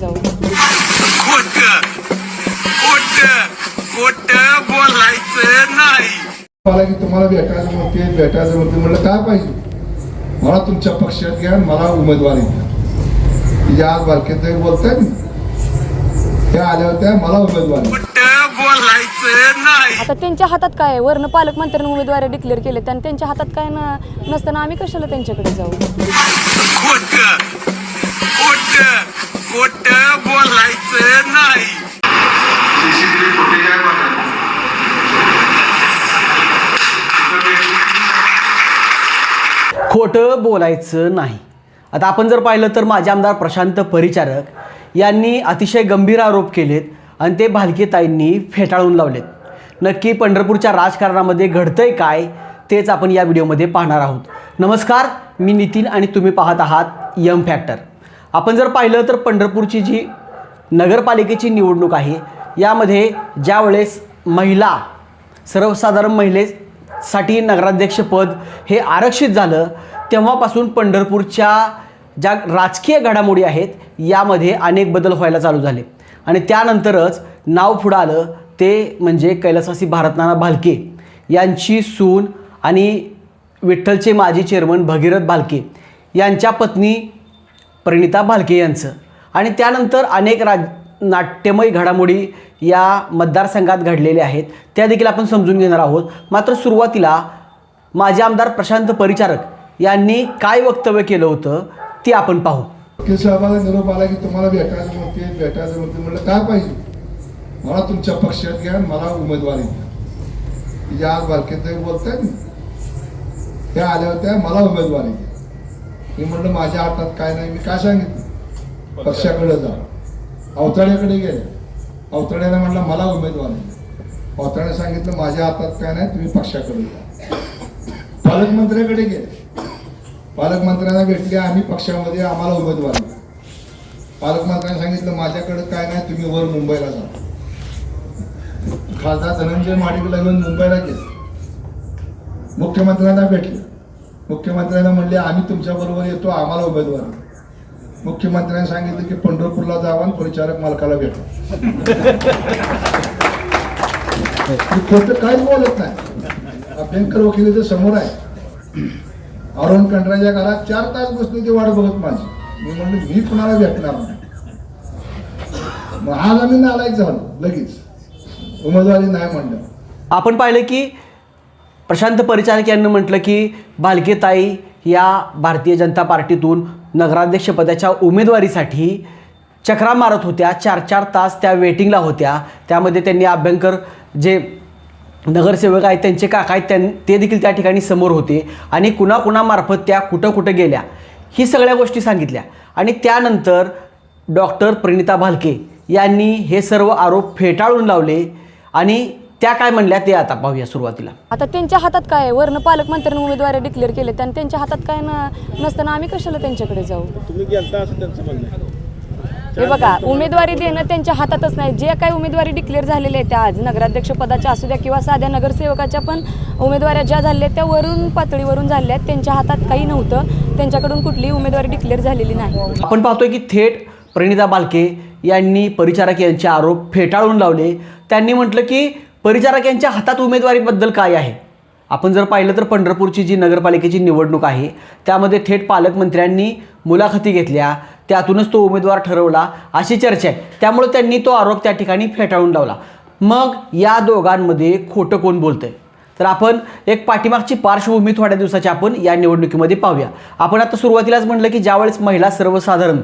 जाऊ. खोट खोट खोट बोलायचं नाही. मला की तुम्हाला भेटायचं म्हणते भेटायचं म्हणते म्हणलं काय पाहिजे? मला तुमच्या पक्षात घ्या मला उमेदवारी द्या. आज बालकेत बोलतायत ना त्या आल्या होत्या मला उमेदवारी आता त्यांच्या हातात काय आहे? वरनं पालकमंत्र्यांनी उमेदवारी डिक्लेअर केले आणि त्यांच्या हातात काय न नसताना आम्ही कशाला त्यांच्याकडे जाऊ? खोट खोट खोट बोलायचं नाही. सीसीटीव्ही फुटेज आहे बघा. खोटं बोलायचं नाही. आता आपण जर पाहिलं तर माझे आमदार प्रशांत परिचारक यांनी अतिशय गंभीर आरोप केलेत आणि ते भालकेताईंनी फेटाळून लावलेत. नक्की पंढरपूरच्या राजकारणामध्ये घडतंय काय तेच आपण या व्हिडिओमध्ये पाहणार आहोत. नमस्कार मी नितीन आणि तुम्ही पाहत आहात यम फॅक्टर. आपण जर पाहिलं तर पंढरपूरची जी नगरपालिकेची निवडणूक आहे यामध्ये ज्यावेळेस महिला सर्वसाधारण महिलेसाठी नगराध्यक्षपद हे आरक्षित झालं तेव्हापासून पंढरपूरच्या ज्या राजकीय घडामोडी आहेत यामध्ये अनेक बदल व्हायला चालू झाले. आणि त्यानंतरच नाव पुढं आलं ते म्हणजे कैलासवासी भारतनाना भालके यांची सून आणि विठ्ठलचे माजी चेअरमन भगीरथ भालके यांच्या पत्नी परिणिता भालके यांचं. आणि त्यानंतर अनेक राज नाट्यमय घडामोडी या मतदारसंघात घडलेल्या आहेत. त्या देखील आपण समजून घेणार आहोत. मात्र सुरुवातीला माजी आमदार प्रशांत परिचारक यांनी काय वक्तव्य केलं होतं ते आपण पाहू. वकील साहेबाला निरोप आला की तुम्हाला भेटायचं म्हणते भेटायचं म्हणते म्हटलं काय पाहिजे? मला तुमच्या पक्षात घ्या मला उमेदवारी द्या. तिचे आज बालकेत बोलताय ना त्या आल्या होत्या मला उमेदवारी द्या. मी म्हणलं माझ्या हातात काय नाही मी काय सांगितलं? पक्षाकडे जा. अवतळ्याकडे गेले. अवताड्याने म्हटलं मला उमेदवार द्या सांगितलं माझ्या हातात काय नाही तुम्ही पक्षाकडे जा. पालकमंत्र्याकडे गेले. पालकमंत्र्यांना भेटले आम्ही पक्षामध्ये आम्हाला उमेदवार द्या. पालकमंत्र्यांनी सांगितलं माझ्याकडे काय नाही तुम्ही वर मुंबईला जा. खासदार धनंजय माडिकला घेऊन मुंबईला गेले. मुख्यमंत्र्यांना भेटले. मुख्यमंत्र्यांना म्हणले आम्ही तुमच्याबरोबर येतो आम्हाला उमेदवार. मुख्यमंत्र्यांनी सांगितलं की पंढरपूरला जावा आणि परिचारक मालकाला भेटा. मी खोटं काहीच बोलत नाही. अभ्यंकर वकिलीचं समोर आहे. अरुण कंडराच्या घरात चार तास बसली ती वाट बघत माझी. मी म्हणलं मी कुणाला भेटणार नाही? मग आज आम्ही नालायक झालो लगेच. उमेदवारी नाही म्हणलं. आपण पाहिलं की प्रशांत परिचारक यांनी म्हटलं की भालकेताई या भारतीय जनता पार्टीतून नगराध्यक्षपदाच्या उमेदवारीसाठी चक्रा मारत होत्या. चार चार तास त्या वेटिंगला होत्या. त्यामध्ये त्यांनी अभ्यंकर जे नगरसेवक आहेत त्यांचे काका आहेत त्यां ते देखील त्या ठिकाणी समोर होते आणि कुणाकुणामार्फत त्या कुठं कुठं गेल्या ही सगळ्या गोष्टी सांगितल्या. आणि त्यानंतर डॉक्टर प्रणिता भालके यांनी हे सर्व आरोप फेटाळून लावले आणि त्या काय म्हणल्या ते आता पाहूया सुरुवातीला. आता त्यांच्या हातात काय आहे? वरनं पालकमंत्र्यांनी उमेदवारी डिक्लेअर केले आणि त्यांच्या हातात काय न नसताना आम्ही कशाला त्यांच्याकडे जाऊ? तुम्ही गेलता असं त्यांचं म्हणणं आहे. हे बघा उमेदवारी देणं त्यांच्या हातातच नाही. जे काही उमेदवारी डिक्लेअर झालेल्या आहेत त्या आज नगराध्यक्ष पदाच्या असू द्या किंवा साध्या नगरसेवकाच्या पण उमेदवाऱ्या ज्या झाल्या आहेत त्या वरून पातळीवरून झाल्या आहेत. त्यांच्या हातात काही नव्हतं. त्यांच्याकडून कुठलीही उमेदवारी डिक्लेअर झालेली नाही. आपण पाहतोय की थेट प्रणिता बालके यांनी परिचारक यांचे आरोप फेटाळून लावले. त्यांनी म्हटलं की परिचारक यांच्या हातात उमेदवारीबद्दल काय आहे? आपण जर पाहिलं तर पंढरपूरची जी नगरपालिकेची निवडणूक आहे त्यामध्ये थेट पालकमंत्र्यांनी मुलाखती घेतल्या त्यातूनच तो उमेदवार ठरवला अशी चर्चा आहे. त्यामुळे त्यांनी तो आरोप त्या ठिकाणी फेटाळून लावला. मग या दोघांमध्ये खोटं कोण बोलतंय? तर आपण एक पाठीमागची पार्श्वभूमी थोड्या दिवसाची आपण या निवडणुकीमध्ये पाहूया. आपण आता सुरुवातीलाच म्हटलं की ज्यावेळेस महिला सर्वसाधारण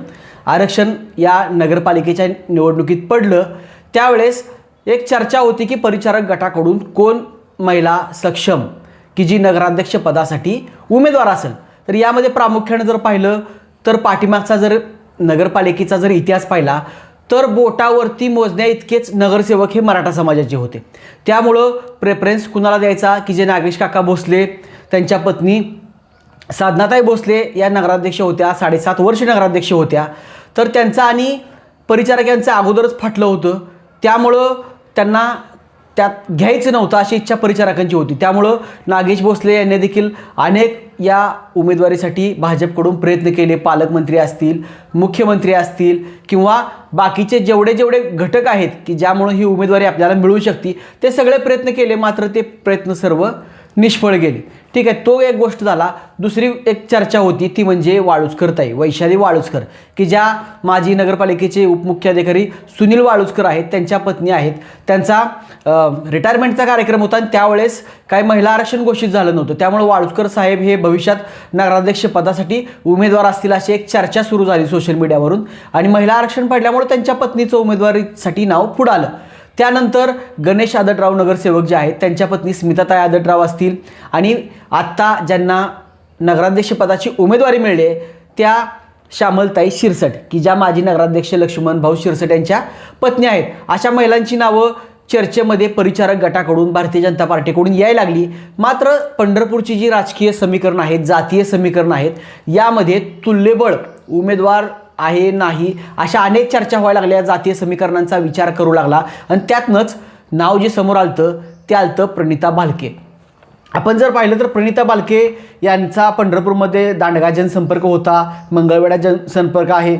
आरक्षण या नगरपालिकेच्या निवडणुकीत पडलं त्यावेळेस एक चर्चा होती की परिचारक गटाकडून कोण महिला सक्षम की जी नगराध्यक्ष पदासाठी उमेदवार असेल? तर यामध्ये प्रामुख्याने जर पाहिलं तर पाठीमागचा जर नगरपालिकेचा जर इतिहास पाहिला तर बोटावरती मोजण्या इतकेच नगरसेवक हे मराठा समाजाचे होते. त्यामुळं प्रेफरन्स कुणाला द्यायचा? की जे नागेश काका भोसले त्यांच्या पत्नी साधनाताई भोसले या नगराध्यक्ष होत्या साडेसात वर्ष नगराध्यक्ष होत्या. तर त्यांचा आणि परिचारक यांचं अगोदरच फाटलं होतं. त्यामुळं त्यांना त्यात घ्यायचं नव्हतं अशी इच्छा परिचारकांची होती. त्यामुळं नागेश भोसले यांनी देखील अनेक या उमेदवारीसाठी भाजपकडून प्रयत्न केले. पालकमंत्री असतील मुख्यमंत्री असतील किंवा बाकीचे जेवढे जेवढे घटक आहेत की ज्यामुळं ही उमेदवारी आपल्याला मिळू शकते ते सगळे प्रयत्न केले. मात्र ते प्रयत्न सर्व निष्फळ गेली. ठीक आहे तो एक गोष्ट झाला. दुसरी एक चर्चा होती ती म्हणजे वाळुजकर ताई वैशाली वाळुजकर की ज्या माजी नगरपालिकेचे उपमुख्याधिकारी सुनील वाळुजकर आहेत त्यांच्या पत्नी आहेत. त्यांचा रिटायरमेंटचा कार्यक्रम होता आणि त्यावेळेस काही महिला आरक्षण घोषित झालं नव्हतं. त्यामुळे वाळुजकर साहेब हे भविष्यात नगराध्यक्ष पदासाठी उमेदवार असतील अशी एक चर्चा सुरू झाली सोशल मीडियावरून. आणि महिला आरक्षण पडल्यामुळे त्यांच्या पत्नीचं उमेदवारीसाठी नाव पुढं आलं. त्यानंतर गणेश आदटराव नगरसेवक जे आहेत त्यांच्या पत्नी स्मिताताई आदटराव असतील. आणि आत्ता ज्यांना नगराध्यक्षपदाची उमेदवारी मिळली आहे त्या श्यामलताई शिरसट की ज्या माजी नगराध्यक्ष लक्ष्मण भाऊ शिरसट यांच्या पत्नी आहेत. अशा महिलांची नावं चर्चेमध्ये परिचारक गटाकडून भारतीय जनता पार्टीकडून यायला लागली. मात्र पंढरपूरची जी राजकीय समीकरणं आहेत जातीय समीकरणं आहेत यामध्ये तुल्यबळ उमेदवार आहे नाही अशा अनेक चर्चा व्हायला लागल्या. जातीय समीकरणांचा विचार करू लागला. आणि त्यातनंच नाव जे समोर आलतं ते आलतं प्रणिता भालके आपण जर पाहिलं तर प्रणिता बालके यांचा पंढरपूरमध्ये दांडगा जनसंपर्क होता मंगळवेढा जनसंपर्क आहे.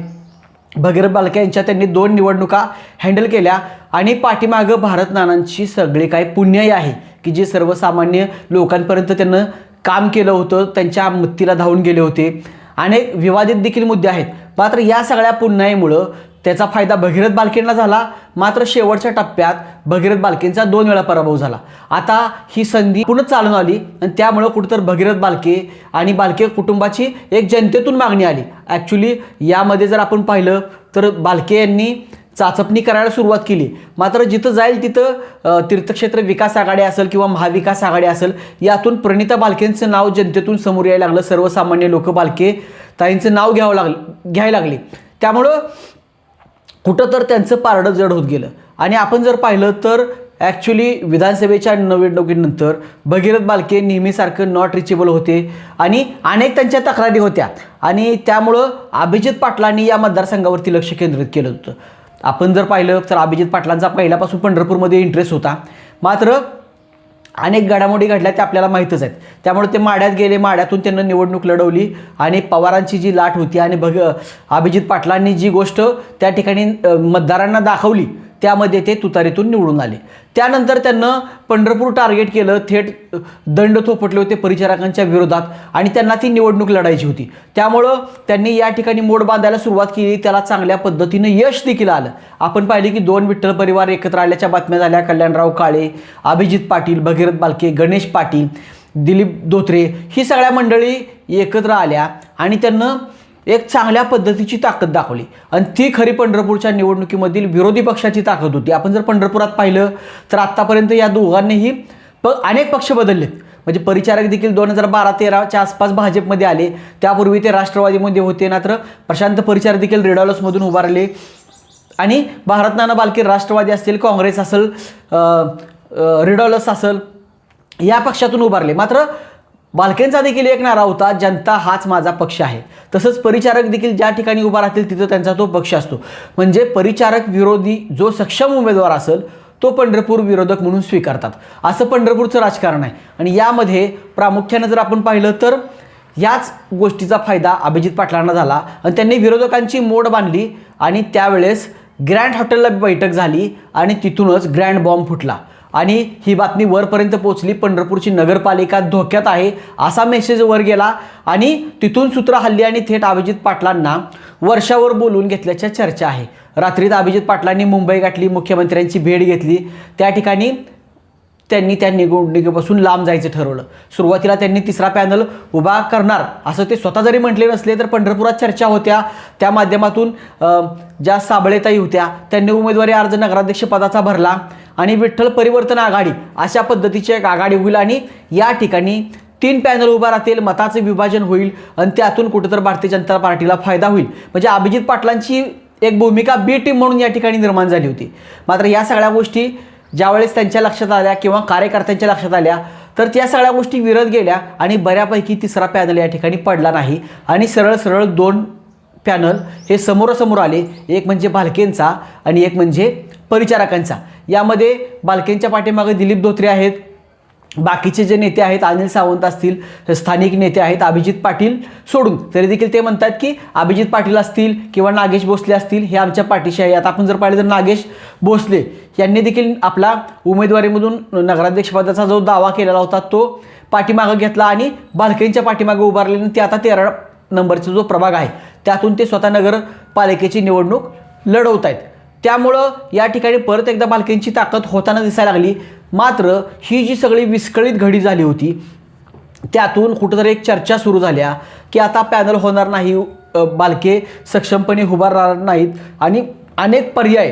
भगीरथ बालके यांच्या त्यांनी दोन निवडणुका हँडल केल्या. आणि पाठीमागं भारत नानांची सगळे काही पुण्यही आहे की जे सर्वसामान्य लोकांपर्यंत त्यांनं काम केलं होतं त्यांच्या मत्तीला धावून गेले होते. अनेक विवादित देखील मुद्दे आहेत. मात्र या सगळ्या पुण्याईमुळं त्याचा फायदा भगीरथ बालकेंना झाला. मात्र शेवटच्या टप्प्यात भगीरथ बालकेंचा दोन वेळा पराभव झाला. आता ही संधी पुन्हा चालून आली आणि त्यामुळं कुठंतर भगीरथ बालके आणि बालके कुटुंबाची एक जनतेतून मागणी आली. ॲक्च्युली यामध्ये जर आपण पाहिलं तर बालके यांनी चाचपणी करायला सुरुवात केली. मात्र जिथं जाईल तिथं तीर्थक्षेत्र विकास आघाडी असेल किंवा महाविकास आघाडी असेल यातून प्रणिता बालकेंचं नाव जनतेतून समोर यायला लागलं. सर्वसामान्य लोक बालके ताईंचं नाव घ्यावं लागलं घ्यायला लागले. त्यामुळं कुठं तर त्यांचं पारडं जड होत गेलं. आणि आपण जर पाहिलं तर ॲक्च्युली विधानसभेच्या निवडणुकीनंतर भगीरथ बालके नेहमीसारखं नॉट रिचेबल होते आणि अनेक त्यांच्या तक्रारी होत्या. आणि त्यामुळं अभिजित पाटलांनी या मतदारसंघावरती लक्ष केंद्रित केलं होतं. आपण जर पाहिलं तर अभिजित पाटलांचा पहिल्यापासून पंढरपूरमध्ये इंटरेस्ट होता. मात्र अनेक घडामोडी घडल्या त्या आपल्याला माहीतच आहेत. त्यामुळे ते माड्यात गेले माड्यातून त्यांना निवडणूक लढवली आणि पवारांची जी लाट होती आणि भग अभिजित पाटलांनी जी गोष्ट त्या ठिकाणी मतदारांना दाखवली त्यामध्ये ते तुतारीतून निवडून आले. त्यानंतर त्यांना पंढरपूर टार्गेट केलं थेट दंड थोपटले होते परिचारकांच्या विरोधात आणि त्यांना ती निवडणूक लढायची होती. त्यामुळं त्यांनी या ठिकाणी मोड बांधायला सुरुवात केली त्याला चांगल्या पद्धतीनं यश देखील आलं. आपण पाहिले की दोन विठ्ठल परिवार एकत्र आल्याच्या बातम्या झाल्या. कल्याणराव काळे अभिजित पाटील भगीरथ बालके गणेश पाटील दिलीप धोत्रे ही सगळ्या मंडळी एकत्र आल्या आणि त्यांना एक चांगल्या पद्धतीची ताकद दाखवली. आणि ती खरी पंढरपूरच्या निवडणुकीमधील विरोधी पक्षाची ताकद होती. आपण जर पंढरपुरात पाहिलं तर आत्तापर्यंत या दोघांनीही प अनेक पक्ष बदललेत. म्हणजे परिचारक देखील दोन हजार बारा तेराच्या आसपास भाजपमध्ये आले. त्यापूर्वी ते राष्ट्रवादीमध्ये होते मात्र प्रशांत परिचारक देखील रेडॉलसमधून उभारले. आणि भारत नाना बालके राष्ट्रवादी असतील काँग्रेस असेल रिडॉलस असेल या पक्षातून उभारले. मात्र बालकेंचा देखील एक नारा होता जनता हाच माझा पक्ष आहे. तसंच परिचारक देखील ज्या ठिकाणी उभा राहतील तिथं त्यांचा तो पक्ष असतो. म्हणजे परिचारक विरोधी जो सक्षम उमेदवार असेल तो पंढरपूर विरोधक म्हणून स्वीकारतात. असं पंढरपूरचं राजकारण आहे. आणि यामध्ये प्रामुख्यानं जर आपण पाहिलं तर याच गोष्टीचा फायदा अभिजित पाटलांना झाला. आणि त्यांनी विरोधकांची मोड बांधली आणि त्यावेळेस ग्रँड हॉटेलला बैठक झाली आणि तिथूनच ग्रँड बॉम्ब फुटला. आणि ही बातमी वरपर्यंत पोहोचली. पंढरपूरची नगरपालिका धोक्यात आहे असा मेसेज वर गेला. आणि तिथून सूत्र हल्ली आणि थेट अभिजित पाटलांना वर्षावर बोलून घेतल्याच्या चर्चा आहे. रात्रीत अभिजित पाटलांनी मुंबई गाठली मुख्यमंत्र्यांची भेट घेतली. त्या ठिकाणी त्यांनी त्या निवडणुकीपासून लांब जायचं ठरवलं. सुरुवातीला त्यांनी तिसरा पॅनल उभा करणार असं ते स्वतः जरी म्हटले नसले तर पंढरपुरात चर्चा होत्या. त्या माध्यमातून ज्या साबळेताई होत्या त्यांनी उमेदवारी अर्ज नगराध्यक्ष पदाचा भरला. आणि विठ्ठल परिवर्तन आघाडी अशा पद्धतीची एक आघाडी होईल आणि या ठिकाणी तीन पॅनल उभा राहतील मताचं विभाजन होईल आणि त्यातून कुठेतर भारतीय जनता पार्टीला फायदा होईल. म्हणजे अभिजित पाटलांची एक भूमिका बी टीम म्हणून या ठिकाणी निर्माण झाली होती. मात्र या सगळ्या गोष्टी ज्यावेळेस त्यांच्या लक्षात आल्या किंवा कार्यकर्त्यांच्या लक्षात आल्या तर त्या सगळ्या गोष्टी विरत गेल्या आणि बऱ्यापैकी तिसरा पॅनल या ठिकाणी पडला नाही. आणि सरळ सरळ दोन पॅनल हे समोरासमोर आले एक म्हणजे भालकेंचा आणि एक म्हणजे परिचारकांचा. यामध्ये बालकेंच्या पाठीमागे दिलीप धोत्रे आहेत. बाकीचे जे नेते आहेत अनिल सावंत असतील स्थानिक नेते आहेत अभिजित पाटील सोडून. तरी देखील ते म्हणतात की अभिजित पाटील असतील किंवा नागेश भोसले असतील हे आमच्या पाठीशी आहे. आता आपण जर पाहिलं तर नागेश भोसले यांनी देखील आपला उमेदवारीमधून नगराध्यक्षपदाचा जो दावा केलेला होता तो पाठीमागं घेतला आणि बालकेंच्या पाठीमागं उभारले आणि ते आता तेरा नंबरचा जो प्रभाग आहे त्यातून ते स्वतः नगरपालिकेची निवडणूक लढवत आहेत त्यामुळं या ठिकाणी परत एकदा बालकेंची ताकद होताना दिसायला लागली. मात्र ही जी सगळी विस्कळीत घडी झाली होती त्यातून कुठंतरी एक चर्चा सुरू झाल्या की आता पॅनल होणार नाही बालके सक्षमपणे उभारणार नाहीत आणि अनेक पर्याय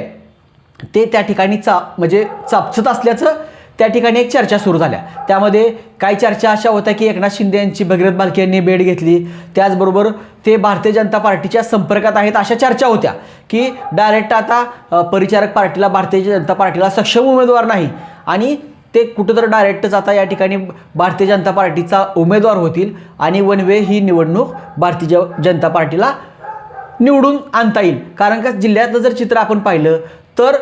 ते त्या ठिकाणी चा म्हणजे चापचत असल्याचं त्या ठिकाणी एक चर्चा सुरू झाल्या. त्यामध्ये काही चर्चा अशा होत्या की एकनाथ शिंदे यांची भगीरथ बालके यांनी भेट घेतली. त्याचबरोबर ते भारतीय जनता पार्टीच्या संपर्कात आहेत अशा चर्चा होत्या की डायरेक्ट आता परिचारक पार्टीला भारतीय जनता पार्टीला सक्षम उमेदवार नाही. आणि ते कुठंतरी डायरेक्टच आता या ठिकाणी भारतीय जनता पार्टीचा उमेदवार होतील आणि वन वे ही निवडणूक भारतीय ज- जनता पार्टीला निवडून आणता येईल. कारण का जिल्ह्यातलं जर चित्र आपण पाहिलं तर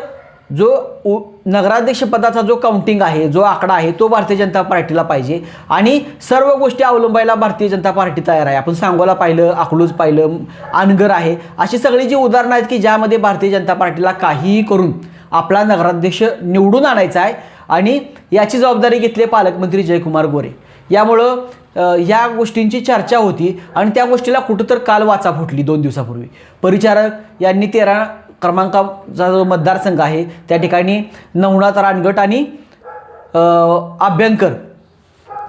जो उ नगराध्यक्षपदाचा जो काउंटिंग आहे जो आकडा आहे तो भारतीय जनता पार्टीला पाहिजे. आणि सर्व गोष्टी अवलंबायला भारतीय जनता पार्टी तयार आहे. आपण सांगोला पाहिलं अकलूज पाहिलं अनगर आहे. अशी सगळी जी उदाहरणं आहेत की ज्यामध्ये भारतीय जनता पार्टीला काहीही करून आपला नगराध्यक्ष निवडून आणायचा आहे आणि याची जबाबदारी घेतली आहे पालकमंत्री जयकुमार गोरे. यामुळं या गोष्टींची चर्चा होती आणि त्या गोष्टीला कुठं तर काल वाचा फुटली दोन दिवसापूर्वी. परिचारक यांनी तेरा क्रमांकाचा जो मतदारसंघ आहे त्या ठिकाणी नवनाथ रानगट आणि अभ्यंकर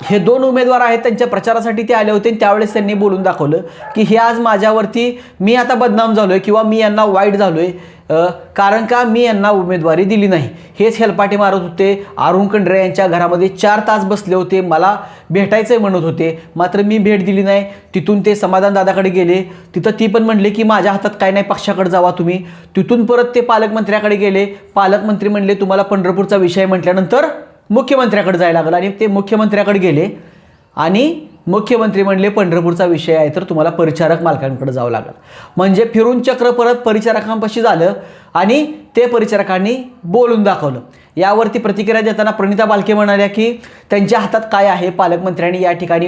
हे दोन उमेदवार आहेत त्यांच्या प्रचारासाठी ते आले होते आणि त्यावेळेस त्यांनी बोलून दाखवलं की हे आज माझ्यावरती मी आता बदनाम झालो आहे किंवा मी यांना वाईट झालो आहे कारण का मी यांना उमेदवारी दिली नाही? हेच हेलपाटे मारत होते. अरुण कंडरे यांच्या घरामध्ये चार तास बसले होते. मला भेटायचं म्हणत होते. मात्र मी भेट दिली नाही. तिथून ते समाधान दादाकडे गेले. तिथं ती पण म्हणले की माझ्या हातात काय नाही पक्षाकडे जावा तुम्ही. तिथून परत ते पालकमंत्र्याकडे गेले. पालकमंत्री म्हणले तुम्हाला पंढरपूरचा विषय म्हटल्यानंतर मुख्यमंत्र्याकडे जायला लागलं आणि ते मुख्यमंत्र्याकडे गेले. आणि मुख्यमंत्री म्हणले पंढरपूरचा विषय आहे तर तुम्हाला परिचारक मालकांकडे जावं लागलं. म्हणजे फिरून चक्र परत परिचारकांपाशी झालं आणि ते परिचारकांनी बोलून दाखवलं. यावरती प्रतिक्रिया देताना प्रणिता बालके म्हणाल्या की त्यांच्या हातात काय आहे? पालकमंत्र्यांनी या ठिकाणी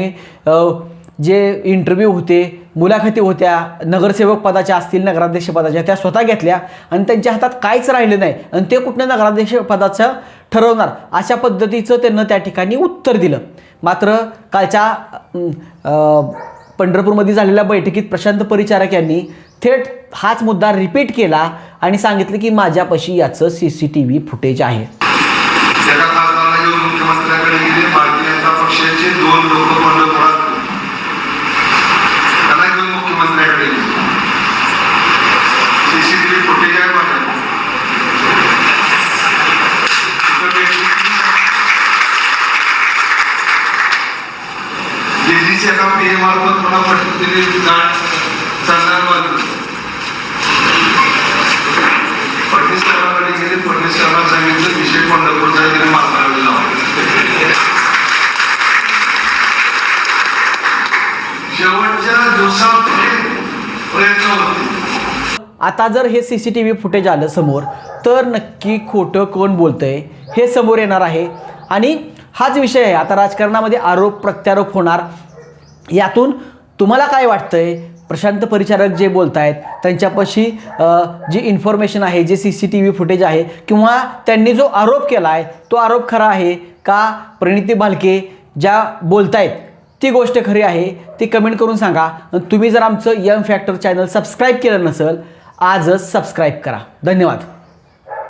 जे इंटरव्ह्यू होते मुलाखती होत्या नगरसेवक पदाच्या असतील नगराध्यक्ष पदाच्या त्या स्वतः घेतल्या आणि त्यांच्या हातात काहीच राहिलं नाही. आणि ते कुठल्या नगराध्यक्ष पदाचं ठरवणार? अशा पद्धतीचं त्यांना त्या ठिकाणी उत्तर दिलं. मात्र कालच्या पंढरपूरमध्ये झालेल्या बैठकीत प्रशांत परिचारक यांनी थेट हाच मुद्दा रिपीट केला आणि सांगितलं की माझ्यापाशी याचं C C T V footage आहे. एका खासदाराला घेऊन मुख्यमंत्र्याकडे गेले भारतीय जनता पक्षाचे दोन लोक पंढरपुरात त्यांना घेऊन मुख्यमंत्र्याकडे गेले सीसीटीव्ही फुटेज आहे माझ्याकडे. तिथं भेटली की दिल्लीच्या एका पीए मार्फत मला पटली गाठ चालणार मार्ग फडणवीस साहेबांकडे गेले फडणवीस साहेबांना सांगितलं विषय पंढरपूरचा तिने मार्गाला शेवटच्या दिवसात प्रयत्न होते आता जर हे C C T V footage आलं समोर तर नक्की खोटं कोण बोलतंय हे समोर येणार आहे. आणि हाच विषय आहे आता राजकारणामध्ये आरोप प्रत्यारोप होणार. यातून तुम्हाला काय वाटतंय? प्रशांत परिचारक जे बोलत आहेत त्यांच्यापाशी जी इन्फॉर्मेशन आहे जे C C T V footage आहे किंवा त्यांनी जो आरोप केला आहे तो आरोप खरा आहे का? प्रणिती भालके ज्या बोलतायत ती गोष्ट खरी आहे ती कमेंट करून सांगा. तुम्ही जर आमचं यम फॅक्टर चॅनल सबस्क्राईब केलं नसेल आजच सबस्क्राईब करा. धन्यवाद.